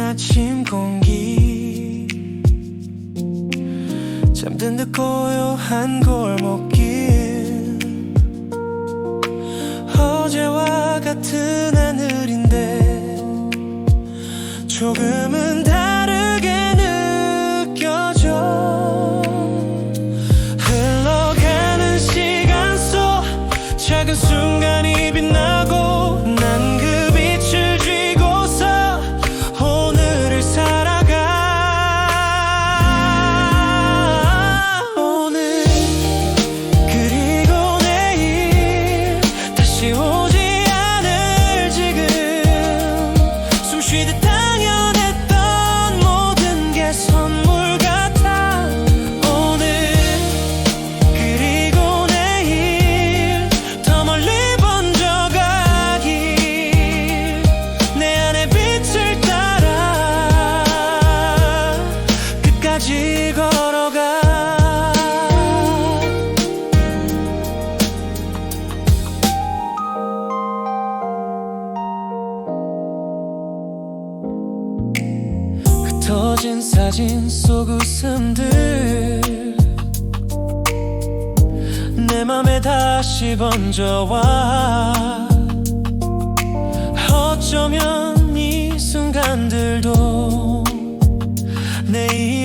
아침 공기. 잠든 듯 고요한 골목길. 어제와 같은 하늘인데 조금은 다르게 느껴져. 흘러가는 시간 속 작은 순간이 빛나 tree the 흩어진 사진 속 웃음들 내 맘에 다시 번져와 어쩌면 이 순간들도 내